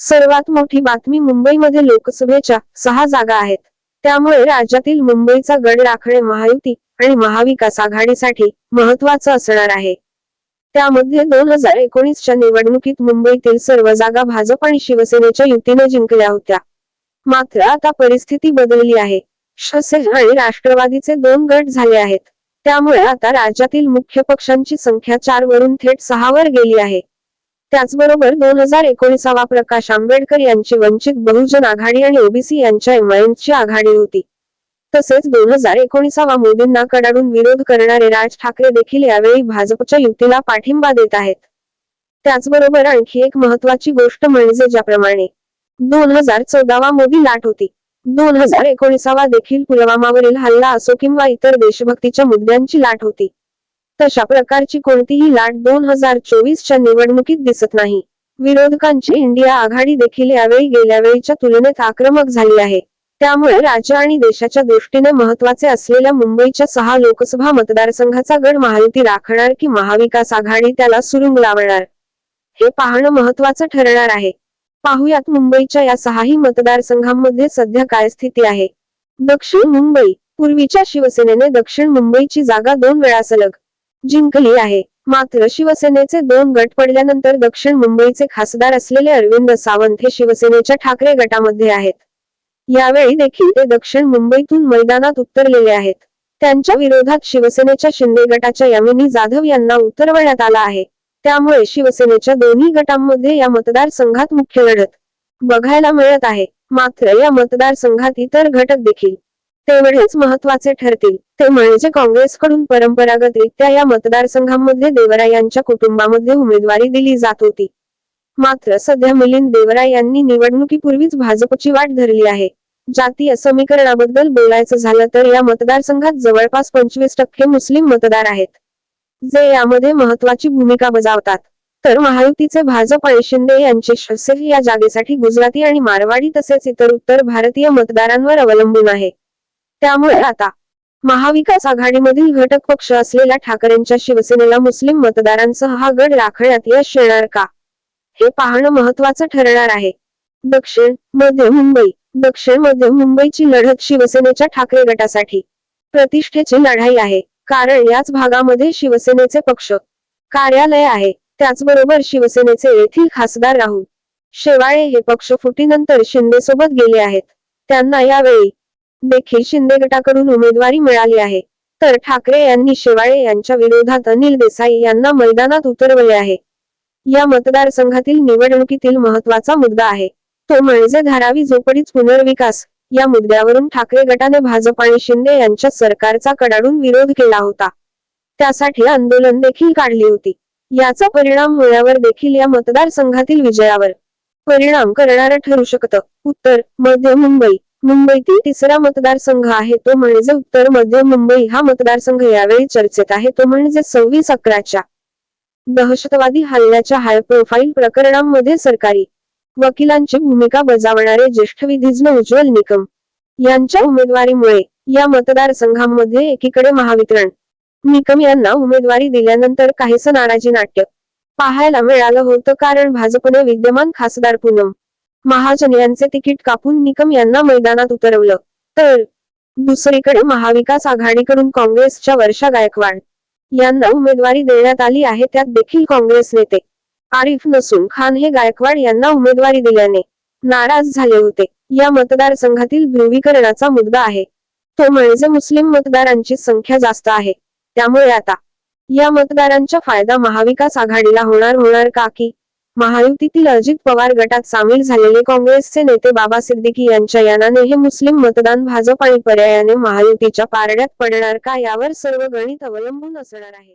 सर्वात मोठी बातमी मुंबईमध्ये लोकसभेच्या सहा जागा आहेत. त्यामुळे राज्यातील मुंबईचा गड राखणे महायुती आणि महाविकास आघाडीसाठी महत्वाचं असणार आहे. त्यामध्ये दोन हजार एकोणीसच्या निवडणुकीत मुंबईतील सर्व जागा भाजप आणि शिवसेनेच्या युतीने जिंकल्या होत्या. मात्र आता परिस्थिती बदलली आहे. शिवसेना आणि राष्ट्रवादीचे दोन गट झाले आहेत. त्यामुळे आता राज्यातील मुख्य पक्षांची संख्या चार वरून थेट सहावर गेली आहे. त्याचबरोबर दोन हजार एकोणीसावा प्रकाश आंबेडकर यांची वंचित बहुजन आघाडी आणि ओबीसी यांच्या एमआयएमची आघाडी होती. तसेच दोन हजार एकोणीसावा मोदींना कडाडून विरोध करणारे राज ठाकरे देखील यावेळी भाजपच्या युतीला पाठिंबा देत आहेत. त्याचबरोबर आणखी एक महत्वाची गोष्ट म्हणजे ज्याप्रमाणे दोन हजार चौदावा मोदी लाट होती. दोन हजार एकोणीसावा देखील पुलवामावरील हल्ला असो किंवा इतर देशभक्तीच्या मुद्द्यांची लाट होती. तशा प्रकारची कोणतीही लाट दोन हजार चोवीसच्या निवडणुकीत दिसत नाही. विरोधकांची इंडिया आघाडी देखील यावेळी गेल्या वेळीच्या तुलनेत आक्रमक झाली आहे. त्यामुळे राज्य आणि देशाच्या दृष्टीने महत्त्वाचे असलेल्या मुंबईच्या सहा लोकसभा मतदारसंघाचा गड महायुती राखणार की महाविकास आघाडी त्याला सुरुंग लावणार? हे पाहणं महत्वाचं ठरणार आहे. पाहुयात मुंबईच्या या सहाही मतदारसंघांमध्ये सध्या काय स्थिती आहे. दक्षिण मुंबई पूर्वीच्या शिवसेनेने दक्षिण मुंबईची जागा दोन वेळा सलग जिंकली आहे. मात्र शिवसेनेचे दोन गट पडल्यानंतर दक्षिण मुंबईचे खासदार असलेले अरविंद सावंत हे शिवसेनेच्या ठाकरे गटामध्ये आहेत. यावेळी देखील ते दक्षिण मुंबईतून मैदानात उतरलेले आहेत. त्यांच्या विरोधात शिवसेनेच्या शिंदे गटाच्या यामिनी जाधव यांना उतरवण्यात आला आहे. त्यामुळे शिवसेनेच्या दोन्ही गटांमध्ये या मतदारसंघात मुख्य लढत बघायला मिळत आहे. मात्र या मतदारसंघात इतर घटक देखील तेवढेच महत्त्वाचे ठरतील. ते म्हणजे काँग्रेसकडून परंपरागतरित्या या मतदारसंघांमध्ये देवरा यांच्या कुटुंबामध्ये उमेदवारी दिली जात होती. मात्र सध्या मिलिंद देवरा यांनी निवडणुकीपूर्वीच भाजपची वाट धरली आहे. जातीय समीकरणाबद्दल बोलायचं झालं तर या मतदारसंघात जवळपास पंचवीस टक्के मुस्लिम मतदार आहेत. जे यामध्ये महत्वाची भूमिका बजावतात. तर महायुतीचे भाजप आणि शिंदे यांचे शिवसेना या जागेसाठी गुजराती आणि मारवाडी तसेच इतर उत्तर भारतीय मतदारांवर अवलंबून आहे. त्यामुळे आता महाविकास आघाडीमधील घटक पक्ष असलेल्या ठाकरेंच्या शिवसेनेला मुस्लिम मतदारांसह हा गड राखण्यात यश येणार का? हे पाहणं महत्वाचं ठरणार आहे. दक्षिण मध्य मुंबई. दक्षिण मध्य मुंबईची लढत शिवसेनेच्या ठाकरे गटासाठी प्रतिष्ठेची लढाई आहे. कारण याच भागामध्ये शिवसेनेचे पक्ष कार्यालय आहे. त्याचबरोबर शिवसेनेचे येथील खासदार राहुल शेवाळे हे पक्ष फुटीनंतर शिंदे सोबत गेले आहेत. त्यांना यावेळी देखील शिंदे गटाकडून उमेदवारी मिळाली आहे. तर ठाकरे यांनी शेवाळे यांच्या विरोधात अनिल देसाई यांना मैदानात उतरवले आहे. या मतदारसंघातील निवडणुकीतील महत्त्वाचा मुद्दा आहे. तो म्हणजे धारावी झोपडीच पुनर्विकास. या मुद्द्यावरून ठाकरे गटाने भाजप आणि शिंदे यांच्या सरकारचा कडाडून विरोध केला होता. त्यासाठी आंदोलन देखील काढली होती. याचा परिणाम होण्यावर देखील या मतदारसंघातील विजयावर परिणाम करणारं ठरू शकतं. उत्तर मध्य मुंबई. मुंबईतील तिसरा मतदारसंघ आहे तो म्हणजे उत्तर मध्य मुंबई. हा मतदारसंघ यावेळी चर्चेत आहे तो म्हणजे सव्वीस अकराच्या दहशतवादी हल्ल्याच्या हाय प्रोफाईल प्रकरणांमध्ये सरकारी वकिलांची भूमिका बजावणारे ज्येष्ठ विधिज्ञ उज्ज्वल निकम यांच्या उमेदवारीमुळे या मतदारसंघांमध्ये एकीकडे महावितरण निकम यांना उमेदवारी दिल्यानंतर काहीस नाराजी नाट्य पाहायला मिळालं होतं. कारण भाजपने विद्यमान खासदार पूनम महाजन यांचे तिकीट कापून निकम यांना मैदानात उतरवलं. तर दुसरीकडे महाविकास आघाडीकडून काँग्रेसच्या वर्षा गायकवाड यांना उमेदवारी देण्यात आली आहे. त्यात देखील काँग्रेस नेते आरिफ नसून खान हे गायकवाड यांना उमेदवारी दिल्याने नाराज झाले होते. या मतदारसंघातील ध्रुवीकरणाचा मुद्दा आहे. तो म्हणजे मुस्लिम मतदारांची संख्या जास्त आहे. त्यामुळे आता या मतदारांचा फायदा महाविकास आघाडीला होणार होणार का की महायुतीतील अजित पवार गटात सामील झालेले काँग्रेसचे नेते बाबा सिद्दीकी यांच्या यानाने हे मुस्लिम मतदान भाजप आणि पर्यायाने महायुतीच्या पारड्यात पडणार का यावर सर्व गणित अवलंबून असणार आहे.